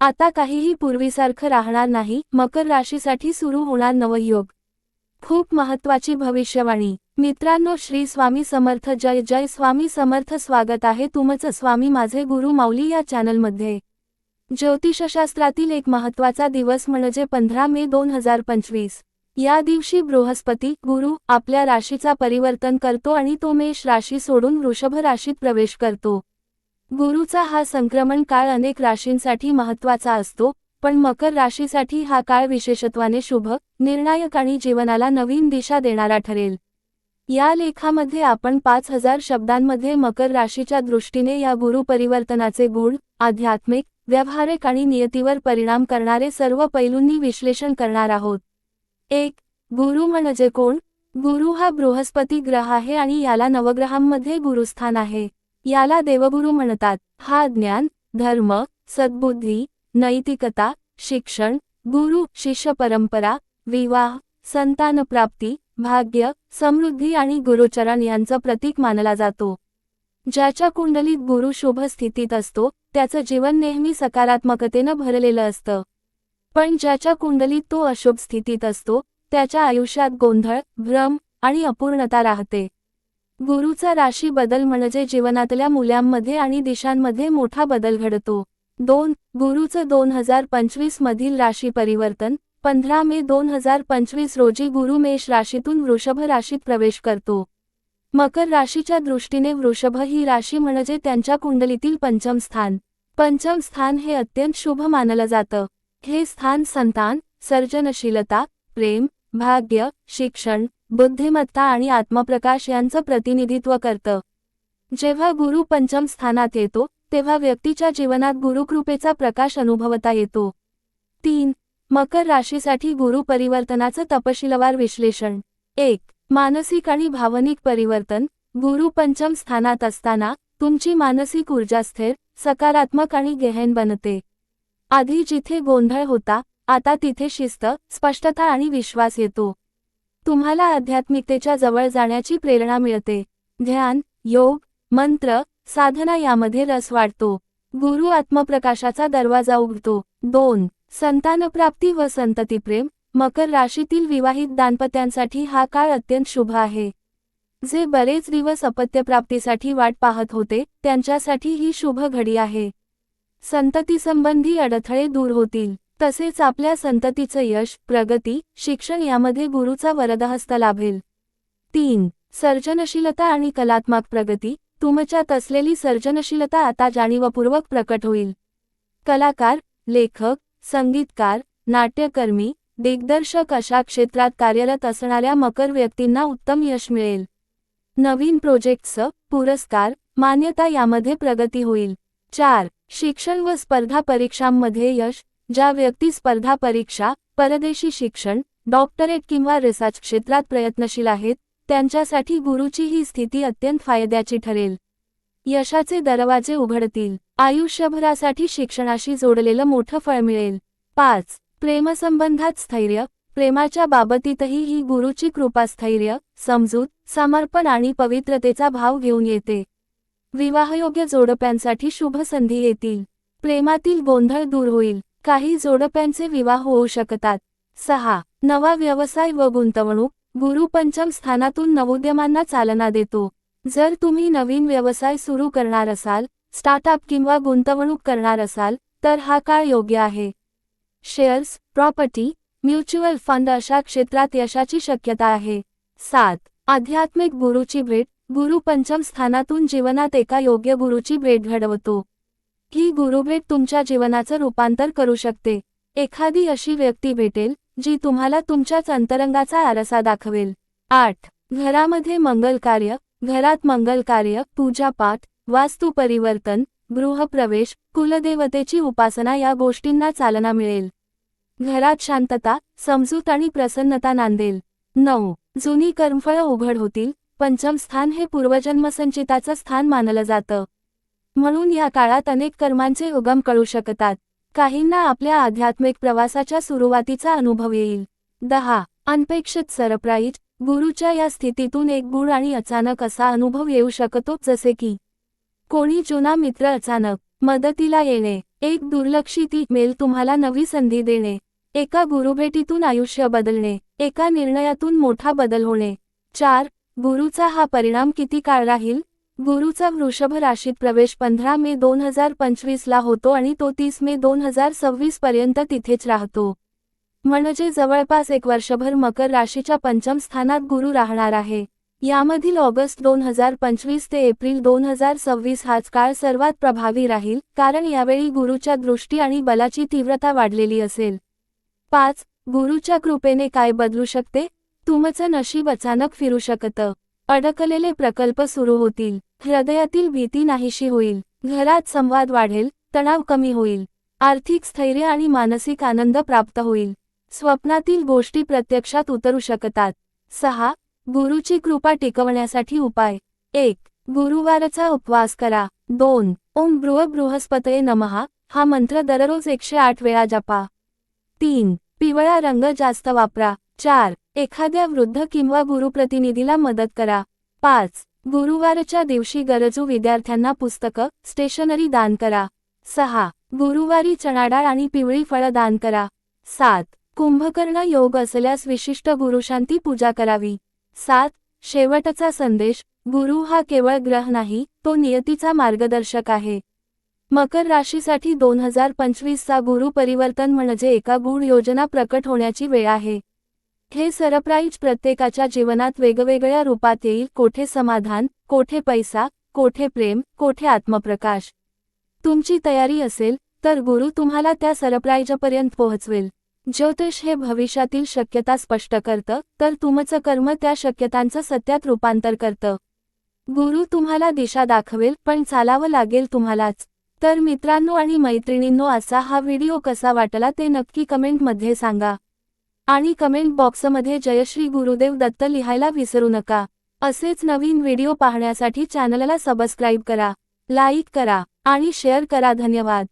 आता काहीही पूर्वीसारखं राहणार नाही मकर राशीसाठी सुरू होणार नवयोग. खूप महत्वाची भविष्यवाणी. मित्रांनो श्री स्वामी समर्थ जय जय स्वामी समर्थ स्वागत आहे तुमचं. स्वामी माझे गुरु माऊली या चॅनलमध्ये. ज्योतिषशास्त्रातील एक महत्त्वाचा दिवस म्हणजे पंधरा मे दोन हजार पंचवीस. या दिवशी बृहस्पती गुरु आपल्या राशीचा परिवर्तन करतो आणि तो मेष राशी सोडून वृषभ राशीत प्रवेश करतो. गुरुचा हा संक्रमण काळ अनेक राशींसाठी महत्त्वाचा असतो पण मकर राशीसाठी हा काळ विशेषत्वाने शुभ निर्णायक आणि जीवनाला नवीन दिशा देणारा ठरेल. या लेखामध्ये आपण पाच हजार शब्दांमध्ये मकर राशीच्या दृष्टीने या गुरु परिवर्तनाचे गुण आध्यात्मिक व्यावहारिक आणि नियतीवर परिणाम करणारे सर्व पैलूंनी विश्लेषण करणार आहोत. एक गुरु म्हणजे कोण? गुरु हा बृहस्पती ग्रह आहे आणि याला नवग्रहांमध्ये गुरुस्थान आहे. याला देवगुरु म्हणतात. हा ज्ञान धर्म सद्बुद्धी नैतिकता शिक्षण गुरु शिष्य परंपरा विवाह संतानप्राप्ती भाग्य समृद्धी आणि गुरुचरण यांचं प्रतीक मानला जातो. ज्याच्या कुंडलीत गुरु शुभ स्थितीत असतो त्याचं जीवन नेहमी सकारात्मकतेनं भरलेलं असतं. पण ज्याच्या कुंडलीत तो अशुभ स्थितीत असतो त्याच्या आयुष्यात गोंधळ भ्रम आणि अपूर्णता राहते. गुरुचा राशी बदल म्हणजे जीवनातल्या मुल्यांमध्ये आणि दिशांमध्ये मोठा बदल घडतो. दोन गुरुचं दोन हजार पंचवीस मधील राशी परिवर्तन. पंधरा मे दोन हजार पंचवीस रोजी गुरु मेष राशीतून वृषभ राशीत प्रवेश करतो. मकर राशीच्या दृष्टीने वृषभ ही राशी म्हणजे त्यांच्या कुंडलीतील पंचम स्थान. पंचम स्थान हे अत्यंत शुभ मानलं जातं. हे स्थान संतान सर्जनशीलता प्रेम भाग्य शिक्षण बुद्धिमत्ता आणि आत्मप्रकाश यांचं प्रतिनिधित्व करतं. जेव्हा गुरु पंचम स्थानात येतो तेव्हा व्यक्तीच्या जीवनात गुरुकृपेचा प्रकाश अनुभवता येतो. तीन मकर राशीसाठी गुरु परिवर्तनाचं तपशीलवार विश्लेषण. एक मानसिक आणि भावनिक परिवर्तन. गुरु पंचम स्थानात असताना तुमची मानसिक ऊर्जा स्थिर सकारात्मक आणि गहन बनते. आधी जिथे गोंधळ होता आता तिथे शिस्त स्पष्टता आणि विश्वास येतो. तुम्हाला आध्यात्मिकतेच्या जवळ जाण्याची प्रेरणा मिळते. ध्यान योग मंत्र साधना यामध्ये रस वाढतो. गुरु आत्मप्रकाशाचा दरवाजा उघडतो. दोन संतानप्राप्ती व संततीप्रेम मकर राशीतील विवाहित दाम्पत्यांसाठी हा काळ अत्यंत शुभ आहे. जे बरेच दिवस अपत्यप्राप्तीसाठी वाट पाहत होते त्यांच्यासाठी ही शुभ घडी आहे. संततीसंबंधी अडथळे दूर होतील. तसेच आपल्या संततीचं यश प्रगती शिक्षण यामध्ये गुरुचा वरदहस्त लाभेल. तीन सर्जनशीलता आणि कलात्मक प्रगती. तुमच्यात असलेली सर्जनशीलता आता जाणीवपूर्वक प्रकट होईल. कलाकार लेखक संगीतकार नाट्यकर्मी दिग्दर्शक अशा क्षेत्रात कार्यरत असणाऱ्या मकर व्यक्तींना उत्तम यश मिळेल. नवीन प्रोजेक्ट्स पुरस्कार मान्यता यामध्ये प्रगती होईल. चार शिक्षण व स्पर्धा परीक्षांमध्ये यश ज्या व्यक्ती स्पर्धा परीक्षा परदेशी शिक्षण डॉक्टरेट किंवा रिसर्च क्षेत्रात प्रयत्नशील आहेत त्यांच्यासाठी गुरुची ही स्थिती अत्यंत फायद्याची ठरेल. यशाचे दरवाजे उघडतील. आयुष्यभरासाठी शिक्षणाशी जोडलेलं मोठं फळ मिळेल. पाच. प्रेमसंबंधात स्थैर्य. प्रेमाच्या बाबतीतही ही गुरुची कृपा स्थैर्य समजूत समर्पण आणि पवित्रतेचा भाव घेऊन येते. विवाहयोग्य जोडप्यांसाठी शुभ संधी येतील. प्रेमातील गोंधळ दूर होईल. काही जोडप्यांचे विवाह होऊ शकतात. सहा. नवा व्यवसाय व गुंतवणूक. गुरु पंचम स्थानातून नवोद्यमांना चालना देतो. जर तुम्ही नवीन व्यवसाय सुरू करणार असाल स्टार्टअप किंवा गुंतवणूक करणार असाल तर हा काळ योग्य आहे. शेअर्स प्रॉपर्टी म्युच्युअल फंड अशा क्षेत्रात यशाची शक्यता आहे. सात. आध्यात्मिक गुरुची भेट. गुरु पंचम स्थानातून जीवनात एका योग्य गुरुची भेट घडवतो. ही गुरुभेट तुमच्या जीवनाचं रूपांतर करू शकते. एखादी अशी व्यक्ती भेटेल जी तुम्हाला तुमच्याच अंतरंगाचा आरसा दाखवेल. आठ. घरामध्ये मंगल कार्य घरात मंगल कार्य पूजापाठ वास्तू परिवर्तन गृहप्रवेश कुलदेवतेची उपासना या गोष्टींना चालना मिळेल. घरात शांतता समजूत आणि प्रसन्नता नांदेल. नऊ. जुनी कर्मफळं उघड होतील. पंचम स्थान हे पूर्वजन्मसंचिताचं स्थान मानलं जातं. म्हणून या काळात अनेक कर्मांचे उगम कळू शकतात. काहींना आपल्या आध्यात्मिक प्रवासाच्या सुरुवातीचा अनुभव येईल. दहा. अनपेक्षित सरप्राईज. गुरुच्या या स्थितीतून एक गुण आणि अचानक असा अनुभव येऊ शकतो जसे की कोणी जुना मित्र अचानक मदतीला येणे एक दुर्लक्षित मेल तुम्हाला नवी संधी देणे एका गुरुभेटीतून आयुष्य बदलणे एका निर्णयातून मोठा बदल होणे. चार. गुरुचा हा परिणाम किती काळ राहील? गुरुचा वृषभ राशीत प्रवेश पंधरा मे दोन हजार पंचवीसला होतो आणि तो तीस मे दोन हजार सव्वीस पर्यंत तिथेच राहतो. म्हणजे जवळपास एक वर्षभर मकर राशीच्या पंचम स्थानात गुरु राहणार आहे. यामधील ऑगस्ट दोन हजार पंचवीस ते एप्रिल दोन हजार सव्वीस हाच काळ सर्वात प्रभावी राहील कारण यावेळी गुरुच्या दृष्टी आणि बलाची तीव्रता वाढलेली असेल. पाच गुरुच्या कृपेने काय बदलू शकते? तुमचं नशीब अचानक फिरू शकतं. अडकलेले प्रकल्प सुरू होतील. हृदयातील भीती नाहीशी होईल. घरात संवाद वाढेल तणाव कमी होईल. आर्थिक स्थैर्य आणि मानसिक आनंद प्राप्त होईल. स्वप्नातील गोष्टी प्रत्यक्षात उतरू शकतात. सहा गुरुची कृपा टिकवण्यासाठी उपाय. एक गुरुवारचा उपवास करा. दोन ओम बृह बृहस्पतये नमहा हा मंत्र दररोज एकशे आठ वेळा जपा. तीन पिवळा रंग जास्त वापरा. चार एखाद्या वृद्ध किंवा गुरुप्रतिनिधीला मदत करा. पाच गुरुवारच्या दिवशी गरजू विद्यार्थ्यांना पुस्तकं स्टेशनरी दान करा. सहा. गुरुवारी चणाडाळ आणि पिवळी फळं दान करा. सात. कुंभकर्ण योग असल्यास विशिष्ट गुरुशांती पूजा करावी. सात. शेवटचा संदेश गुरु हा केवळ ग्रह नाही तो नियतीचा मार्गदर्शक आहे. मकर राशीसाठी दोन हजार पंचवीसचा गुरु परिवर्तन म्हणजे एका गूढ योजना प्रकट होण्याची वेळ आहे. हे सरप्राईज प्रत्येकाच्या जीवनात वेगवेगळ्या रूपात येईल. कोठे समाधान कोठे पैसा कोठे प्रेम कोठे आत्मप्रकाश? तुमची तयारी असेल तर गुरु तुम्हाला त्या सरप्राईजपर्यंत पोहोचवेल. ज्योतिष हे भविष्यातील शक्यता स्पष्ट करतं तर तुमचं कर्म त्या शक्यतांचं सत्यात रूपांतर करतं. गुरु तुम्हाला दिशा दाखवेल पण चालावं लागेल तुम्हालाच. तर मित्रांनो आणि मैत्रिणींनो असा हा व्हिडिओ कसा वाटला ते नक्की कमेंटमध्ये सांगा. आणि कमेंट बॉक्समध्ये जयश्री गुरुदेव दत्त लिहायला विसरू नका. असेच नवीन व्हिडिओ पाहण्यासाठी चॅनलला सबस्क्राईब करा लाईक करा आणि शेअर करा. धन्यवाद.